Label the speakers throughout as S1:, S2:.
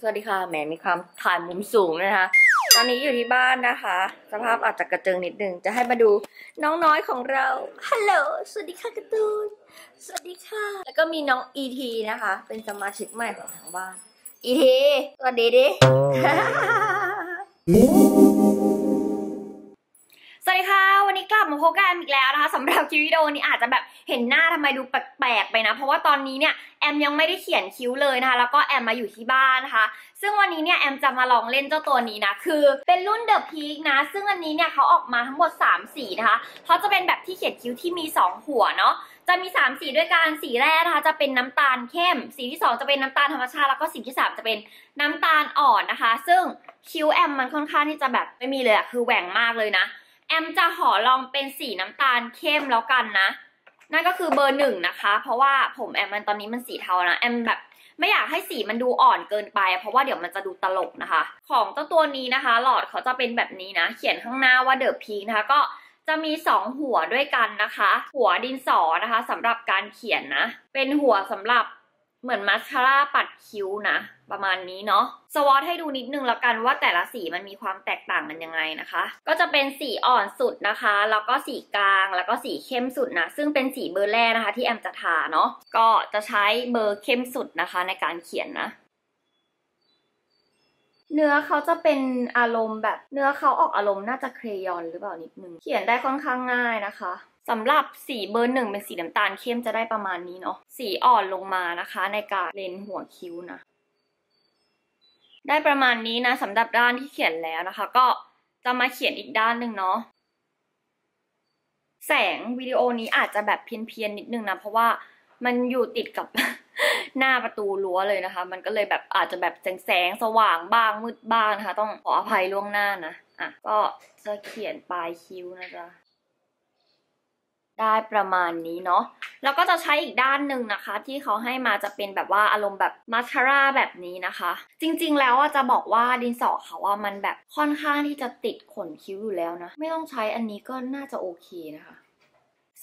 S1: สวัสดีค่ะแหมมีความถ่ายมุมสูงด้วยนะคะ ตอนนี้อยู่ที่บ้านนะคะ สภาพอาจจะกระเจิงนิดนึง จะให้มาดูน้องน้อยของเราฮัลโหลสวัสดีค่ะการ์ตูนสวัสดีค่ะ แล้วก็มีน้องอีทีนะคะ เป็นสมาชิกใหม่ของทางบ้านอีทีสวัสดีดิ ลับมาพบกันอีกแล้วนะคะสำหรับคลิปวิดีโอนี้อาจจะแบบเห็นหน้าทำไมดูแปลกๆไปนะ เพราะว่าตอนนี้เนี่ยแอมยังไม่ได้เขียนคิ้วเลยนะคะ แล้วก็แอมมาอยู่ที่บ้านนะคะ ซึ่งวันนี้เนี่ยแอมจะมาลองเล่นเจ้าตัวนี้นะ คือเป็นรุ่นเดอะพีคนะ ซึ่งอันนี้เนี่ยเขาออกมาทั้งหมด 3 สีนะคะเขาจะเป็นแบบที่เขียนคิ้วที่มี 2 หัวเนาะจะมี 3 สีด้วยกันสีแรกนะคะจะเป็นน้ำตาลเข้ม สีที่ 2 จะเป็นน้ำตาลธรรมชาติแล้วก็สีที่ 3 จะเป็นน้ำตาลอ่อนนะคะ ซึ่งคิ้วแอมมันค่อนข้างที่จะแบบไม่มีเลยอะคือแหว่งมากเลยนะ อมจะขอลองเป็นสีน้ำตาลเข้มแล้วกันนะ นั่นก็คือเบอร์หนึ่งนะคะ เพราะว่าผมแอมมันตอนนี้มันสีเทานะแอมแบบไม่อยากให้สีมันดูอ่อนเกินไป เพราะว่าเดี๋ยวมันจะดูตลกนะคะ ของเจ้าตัวนี้นะคะ หลอดเขาจะเป็นแบบนี้นะ เขียนข้างหน้าว่าเดอะพีนะคะ ก็จะมีสองหัวด้วยกันนะคะ หัวดินสอนะคะสำหรับการเขียนนะ เป็นหัวสำหรับ เหมือนมาสคาร่าปัดคิ้วนะ ประมาณนี้เนาะสวอตให้ดูนิดนึงแล้วกันว่าแต่ละสีมันมีความแตกต่างกันยังไงนะคะ ก็จะเป็นสีอ่อนสุดนะคะ แล้วก็สีกลางแล้วก็สีเข้มสุดนะ ซึ่งเป็นสีเบอร์แรกนะคะ ที่แอมจะทาเนาะก็จะใช้เบอร์เข้มสุดนะคะในการเขียนนะ เนื้อเขาจะเป็นอารมณ์แบบเนื้อเขาออกอารมณ์น่าจะเครยอนหรือเปล่านิดนึง เขียนได้ค่อนข้างง่ายนะคะสำหรับสีเบอร์หนึ่งเป็นสีน้ำตาลเข้มจะได้ประมาณนี้เนาะสีอ่อนลงมานะคะ ในการเลนหัวคิ้วนะ ได้ประมาณนี้นะสำหรับด้านที่เขียนแล้วนะคะ ก็จะมาเขียนอีกด้านหนึ่งเนาะแสงวิดีโอนี้อาจจะแบบเพี้ยนๆนิดนึงนะ เพราะว่ามันอยู่ติดกับ หน้าประตูรั้วเลยนะคะ มันก็เลยแบบอาจจะแบบแสงๆสว่างบ้างมืดบ้างนะคะ ต้องขออภัยล่วงหน้านะอะก็จะเขียนปลายคิ้วนะจ๊ะได้ประมาณนี้เนาะ แล้วก็จะใช้อีกด้านหนึ่งนะคะ ที่เขาให้มาจะเป็นแบบว่าอารมณ์แบบมาสคาร่าแบบนี้นะคะ จริงๆแล้วจะบอกว่าดินสอเขาว่ามันแบบค่อนข้างที่จะติดขนคิ้วอยู่แล้วนะ ไม่ต้องใช้อันนี้ก็น่าจะโอเคนะคะ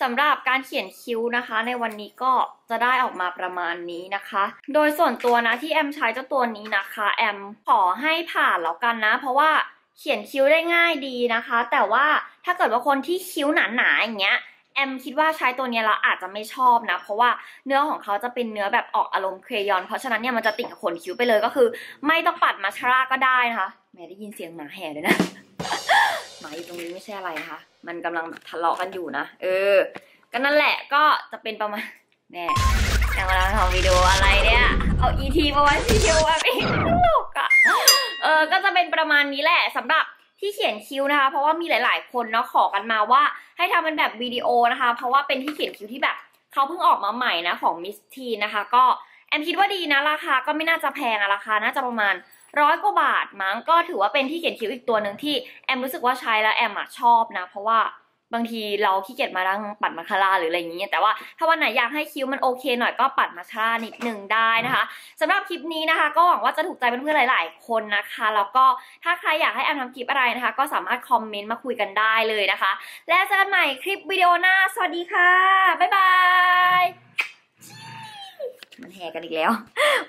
S1: สำหรับการเขียนคิ้วนะคะ ในวันนี้ก็จะได้ออกมาประมาณนี้นะคะ โดยส่วนตัวนะที่แอมใช้เจ้าตัวนี้นะคะ แอมขอให้ผ่านแล้วกันนะ เพราะว่าเขียนคิ้วได้ง่ายดีนะคะ แต่ว่าถ้าเกิดว่าคนที่คิ้วหนาๆอย่างเงี้ยแอมคิดว่าใช้ตัวนี้แล้วอาจจะไม่ชอบนะ เพราะว่าเนื้อของเขาจะเป็นเนื้อแบบออกอารมณ์เครยอน เพราะฉะนั้นเนี่ยมันจะติดกับขนคิ้วไปเลยก็คือ ไม่ต้องปัดมาสคาร่าก็ได้นะคะแหม่ได้ยินเสียงหมาแห่เลยนะ หมาอยู่ตรงนี้ไม่ใช่อะไรนะคะ มันกำลังทะเลาะกันอยู่นะ เออ ก็นั่นแหละก็จะเป็นประมาณแน่ยังกำลังทำวิดีโออะไรเนี่ย เอา ET มาไว้ที่เดียวว่าไม่ตลกอะเออ ก็จะเป็นประมาณนี้แหละสำหรับที่เขียนคิ้วนะคะ เพราะว่ามีหลาย ๆ คนเนาะขอกันมาว่าให้ทำเป็นแบบวิดีโอนะคะ เพราะว่าเป็นที่เขียนคิ้วที่แบบเขาเพิ่งออกมาใหม่นะของมิสทีนะคะ ก็แอมคิดว่าดีนะราคาก็ไม่น่าจะแพงอะราคาน่าจะประมาณ ร้อยกว่าบาทมั้งก็ถือว่าเป็นที่เขียนคิ้วอีกตัวหนึ่งที่แอมรู้สึกว่าใช้แล้วแอมอะชอบนะ เพราะว่าบางทีเราขี้เกียจมาดั้งปัดมาคาร่าหรืออะไรอย่างเงี้ยแต่ว่าถ้าวันไหนอยากให้คิ้วมันโอเคหน่อยก็ปัดมาคาร่านิดหนึ่งได้นะคะสำหรับคลิปนี้นะคะ ก็หวังว่าจะถูกใจเพื่อนๆหลาย ๆ คนนะคะแล้วก็ถ้าใครอยากให้แอมทำคลิปอะไรนะคะ ก็สามารถคอมเมนต์มาคุยกันได้เลยนะคะ แล้วเจอกันใหม่คลิปวิดีโอหน้าสวัสดีค่ะบ๊ายบายมันแห่กันอีกแล้ว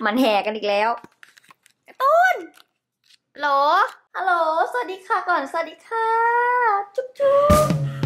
S1: มันแห่กันอีกแล้ว ตุ้นฮัลโหลฮัลโหล สวัสดีค่ะก่อน สวัสดีค่ะ จุ๊บจุ๊บ